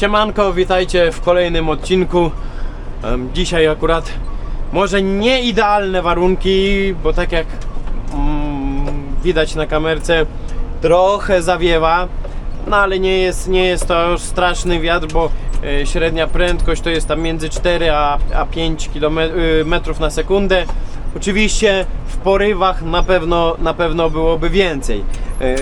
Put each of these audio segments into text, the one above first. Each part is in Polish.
Siemanko, witajcie w kolejnym odcinku. Dzisiaj akurat może nie idealne warunki, bo tak jak mm, widać na kamerce, trochę zawiewa. No ale nie jest, nie jest to straszny wiatr, bo e, średnia prędkość to jest tam między 4 a, a 5 km, y, na sekundę. Oczywiście w porywach na pewno, na pewno byłoby więcej. E,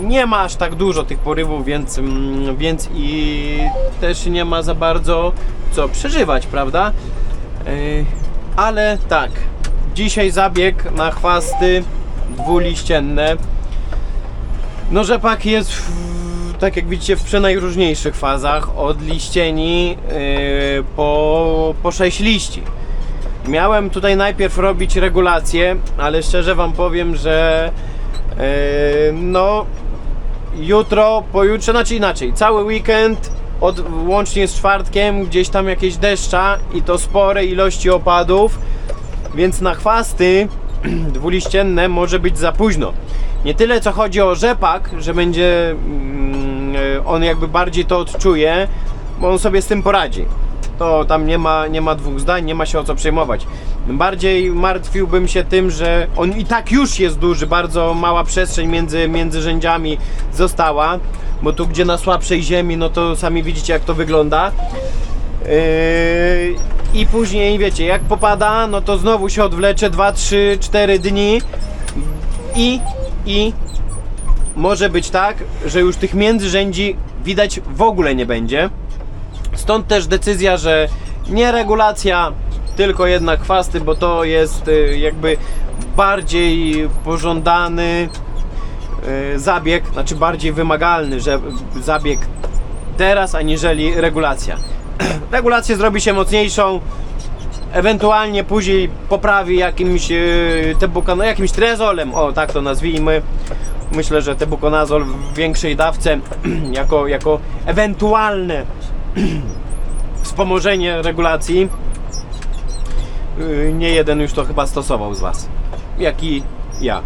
Nie ma aż tak dużo tych porywów, więc, mm, więc i też nie ma za bardzo co przeżywać, prawda? E, Ale tak, dzisiaj zabieg na chwasty dwuliścienne. No rzepak jest, w, tak jak widzicie, w przenajróżniejszych fazach, od liścieni yy, po, po 6 liści. Miałem tutaj najpierw robić regulację, ale szczerze Wam powiem, że yy, no jutro, pojutrze, znaczy inaczej, cały weekend od, łącznie z czwartkiem gdzieś tam jakieś deszcza i to spore ilości opadów, więc na chwasty dwuliścienne może być za późno. Nie tyle co chodzi o rzepak, że będzie mm, e, on jakby bardziej to odczuje, bo on sobie z tym poradzi. To tam nie ma, nie ma dwóch zdań, nie ma się o co przejmować. Bardziej martwiłbym się tym, że on i tak już jest duży, bardzo mała przestrzeń między, między rzędziami została, bo tu gdzie na słabszej ziemi, no to sami widzicie jak to wygląda. Yy, I później wiecie, jak popada, no to znowu się odwlecze 2, 3, 4 dni i, i może być tak, że już tych międzyrzędzi widać w ogóle nie będzie. Stąd też decyzja, że nie regulacja, tylko jednak chwasty, bo to jest y, jakby bardziej pożądany y, zabieg, znaczy bardziej wymagalny, że zabieg teraz, aniżeli regulacja. Regulację zrobi się mocniejszą, ewentualnie później poprawi jakimś yy, tebukan- jakimś trezolem, o tak to nazwijmy. Myślę, że tebukonazol w większej dawce jako, jako ewentualne wspomożenie regulacji. Yy, nie jeden już to chyba stosował z Was, jak i ja.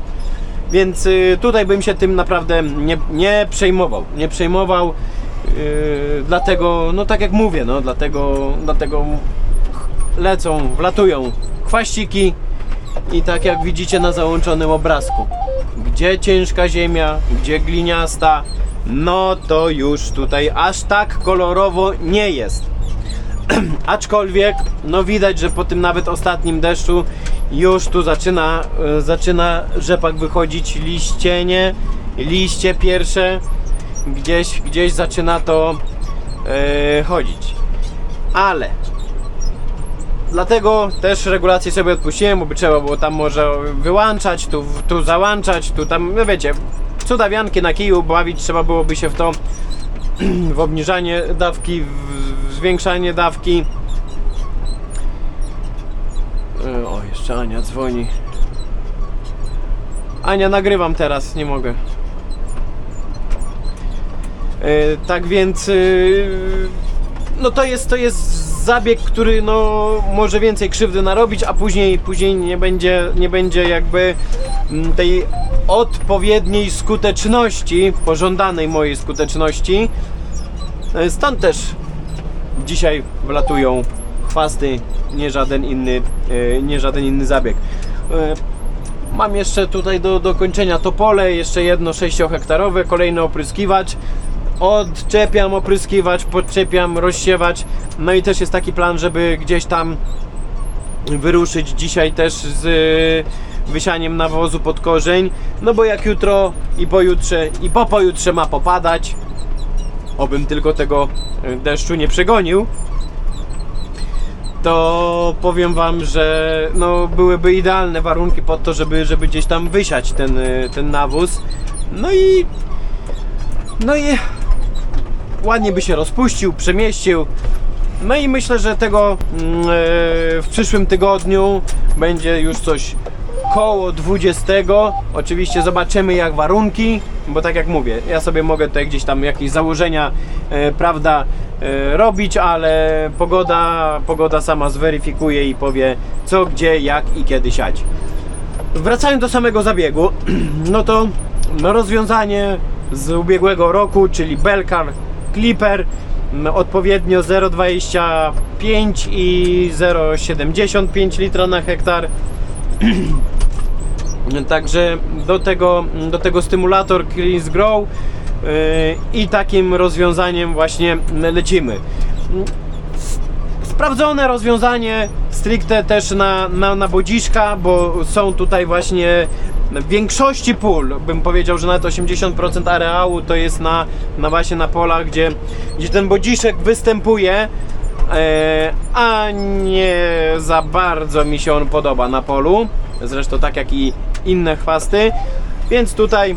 Więc y, tutaj bym się tym naprawdę nie, nie przejmował. Nie przejmował, yy, dlatego, no tak jak mówię, no dlatego, dlatego lecą, wlatują chwaściki i tak jak widzicie na załączonym obrazku. Gdzie ciężka ziemia, gdzie gliniasta, no to już tutaj aż tak kolorowo nie jest. Aczkolwiek, no widać, że po tym nawet ostatnim deszczu już tu zaczyna, e, zaczyna rzepak wychodzić liścienie, liście pierwsze, gdzieś, gdzieś zaczyna to e, chodzić. Ale Dlatego też regulację sobie odpuściłem, bo by trzeba było tam może wyłączać, tu, tu załączać, tu tam, no wiecie, cudawianki na kiju bawić trzeba byłoby się w to, w obniżanie dawki, w zwiększanie dawki. E, O, jeszcze Ania dzwoni. Ania, nagrywam teraz, nie mogę. E, Tak więc, e, no to jest, to jest zabieg, który no może więcej krzywdy narobić, a później, później nie będzie, nie będzie jakby mm, tej odpowiedniej skuteczności, pożądanej mojej skuteczności. E, Stąd też dzisiaj wlatują chwasty, nie żaden inny, e, nie żaden inny zabieg. E, Mam jeszcze tutaj do dokończenia to pole, jeszcze jedno 6-hektarowe, kolejny opryskiwacz. Odczepiam opryskiwacz, podczepiam, rozsiewacz. No i też jest taki plan, żeby gdzieś tam wyruszyć dzisiaj też z y, wysianiem nawozu pod korzeń. No bo jak jutro i pojutrze i po pojutrze ma popadać, obym tylko tego y, deszczu nie przegonił, to powiem wam, że no, byłyby idealne warunki pod to, żeby, żeby gdzieś tam wysiać ten, y, ten nawóz. No i no i ładnie by się rozpuścił, przemieścił. No i myślę, że tego mm, e, w przyszłym tygodniu będzie już coś koło 20. Oczywiście zobaczymy jak warunki, bo tak jak mówię, ja sobie mogę tutaj gdzieś tam jakieś założenia, e, prawda, e, robić, ale pogoda, pogoda sama zweryfikuje i powie co, gdzie, jak i kiedy siać. Wracając do samego zabiegu, no to rozwiązanie z ubiegłego roku, czyli Belcar Clipper, odpowiednio 0,25 i 0,75 litra na hektar. Także do tego, do tego stymulator Cleans Grow yy, i takim rozwiązaniem właśnie lecimy. Sprawdzone rozwiązanie stricte też na, na, na bodziszka, bo są tutaj właśnie większości pól, bym powiedział, że nawet 80% areału to jest na, na właśnie na polach, gdzie, gdzie ten bodziszek występuje, e, a nie za bardzo mi się on podoba na polu. Zresztą tak jak i inne chwasty. Więc tutaj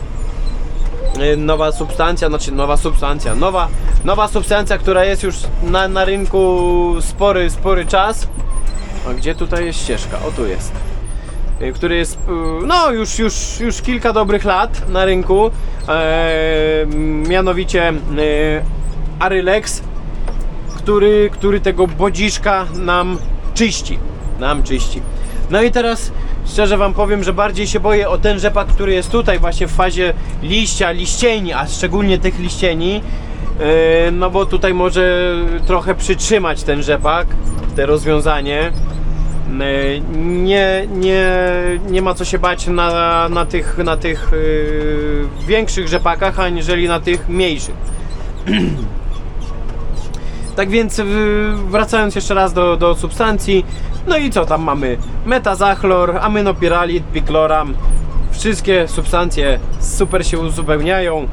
e, nowa substancja, znaczy nowa substancja, nowa, nowa substancja, która jest już na, na rynku spory, spory czas. A gdzie tutaj jest ścieżka? O tu jest. Y, Który jest y, no już, już, już kilka dobrych lat na rynku. E, mianowicie e, Arylex, który, który tego bodziszka nam czyści. Nam czyści. No i teraz szczerze wam powiem, że bardziej się boję o ten rzepak, który jest tutaj właśnie w fazie liścia, liścieni, a szczególnie tych liścieni. No bo tutaj może trochę przytrzymać ten rzepak, te rozwiązanie. E, Nie, nie, nie ma co się bać na, na tych, na tych yy, większych rzepakach, aniżeli na tych mniejszych. Tak więc yy, wracając jeszcze raz do, do substancji, no i co tam mamy? Metazachlor, aminopiralit, picloram. Wszystkie substancje super się uzupełniają.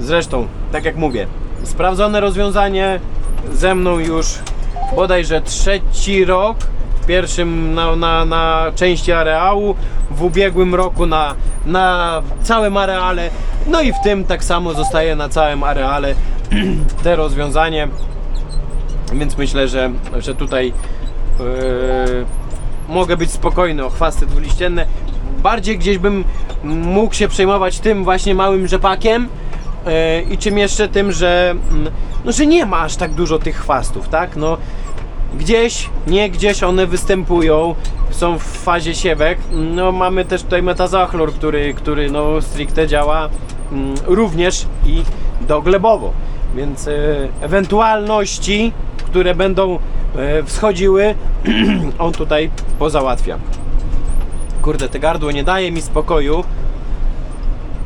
Zresztą, tak jak mówię, sprawdzone rozwiązanie ze mną już bodajże trzeci rok. Pierwszym na, na, na części areału, w ubiegłym roku na, na całym areale, no i w tym tak samo zostaje na całym areale te rozwiązanie. Więc myślę, że, że tutaj yy, mogę być spokojny o chwasty dwuliścienne. Bardziej gdzieś bym mógł się przejmować tym właśnie małym rzepakiem yy, i czym jeszcze tym, że, mm, no, że nie ma aż tak dużo tych chwastów, tak? No, gdzieś, nie gdzieś one występują, są w fazie siewek. No, mamy też tutaj metazachlor, który, który no, stricte działa mm, również i doglebowo. Więc e, ewentualności, które będą e, wschodziły, on tutaj pozałatwia. Kurde, te gardło nie daje mi spokoju.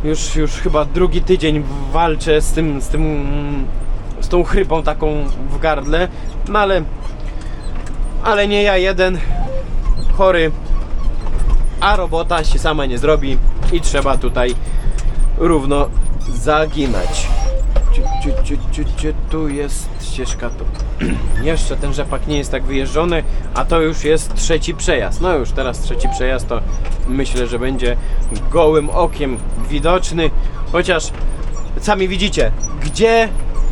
Już, już chyba drugi tydzień walczę z tym, z tym, z tą chrypą taką w gardle, no ale, ale nie ja jeden chory, a robota się sama nie zrobi i trzeba tutaj równo zaginać. Tu jest ścieżka tu. Jeszcze ten rzepak nie jest tak wyjeżdżony, a to już jest trzeci przejazd. No już teraz trzeci przejazd to myślę, że będzie gołym okiem widoczny. Chociaż sami widzicie, gdzie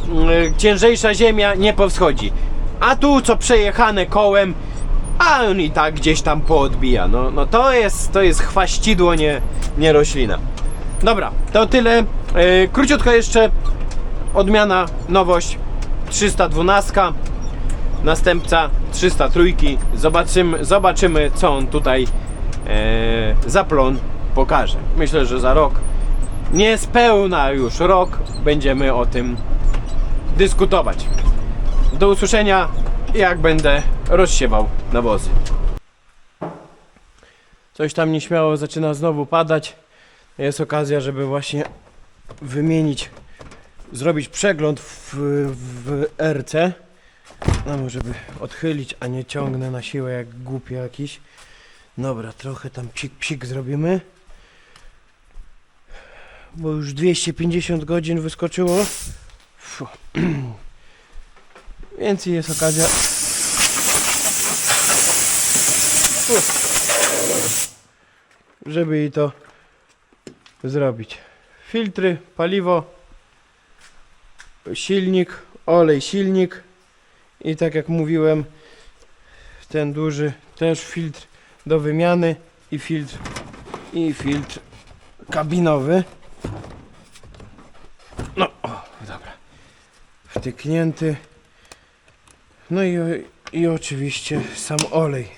mm, ciężejsza ziemia nie powschodzi. A tu co przejechane kołem, a on i tak gdzieś tam poodbija. No, no to jest to jest chwaścidło, nie, nie roślina. Dobra, to tyle. Yy, króciutko jeszcze odmiana, nowość 312, następca 303. Zobaczymy, zobaczymy co on tutaj e, za plon pokaże. Myślę, że za rok, niespełna już rok, będziemy o tym dyskutować. Do usłyszenia, jak będę rozsiewał nawozy. Coś tam nieśmiało zaczyna znowu padać. Jest okazja, żeby właśnie wymienić zrobić przegląd w, w RC. No żeby odchylić, a nie ciągnę na siłę jak głupi jakiś. Dobra, trochę tam psik psik zrobimy. Bo już 250 godzin wyskoczyło. Fu. Więc jest okazja. Żeby i to zrobić. Filtry, paliwo, silnik, olej silnik. I tak jak mówiłem ten duży też filtr do wymiany i filtr i filtr kabinowy. No o, dobra. Wtyknięty no i, i oczywiście sam olej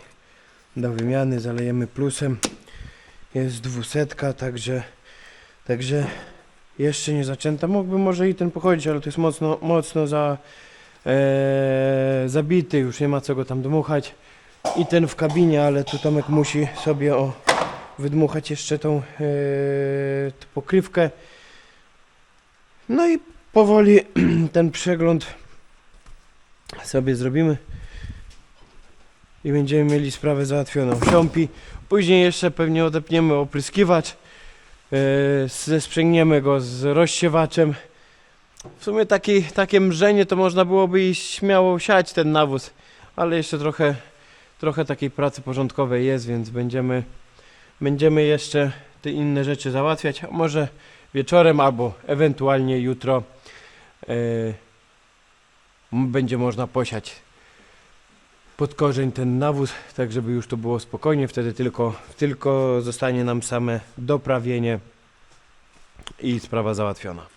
do wymiany zalejemy plusem jest dwusetka także także jeszcze nie zaczęta. Mógłby może i ten pochodzić, ale to jest mocno, mocno za, e, zabity, już nie ma co go tam dmuchać. I ten w kabinie, ale tu Tomek musi sobie o, wydmuchać jeszcze tą, e, tą pokrywkę. No i powoli ten przegląd sobie zrobimy i będziemy mieli sprawę załatwioną. Siąpi. Później jeszcze pewnie odepniemy opryskiwacz. Yy, zesprzęgniemy go z rozsiewaczem. W sumie taki, takie mrzenie to można byłoby i śmiało siać ten nawóz, ale jeszcze trochę, trochę takiej pracy porządkowej jest, więc będziemy, będziemy jeszcze te inne rzeczy załatwiać. Może wieczorem albo ewentualnie jutro yy, będzie można posiać pod korzeń ten nawóz, tak żeby już to było spokojnie, wtedy tylko, tylko zostanie nam same doprawienie i sprawa załatwiona.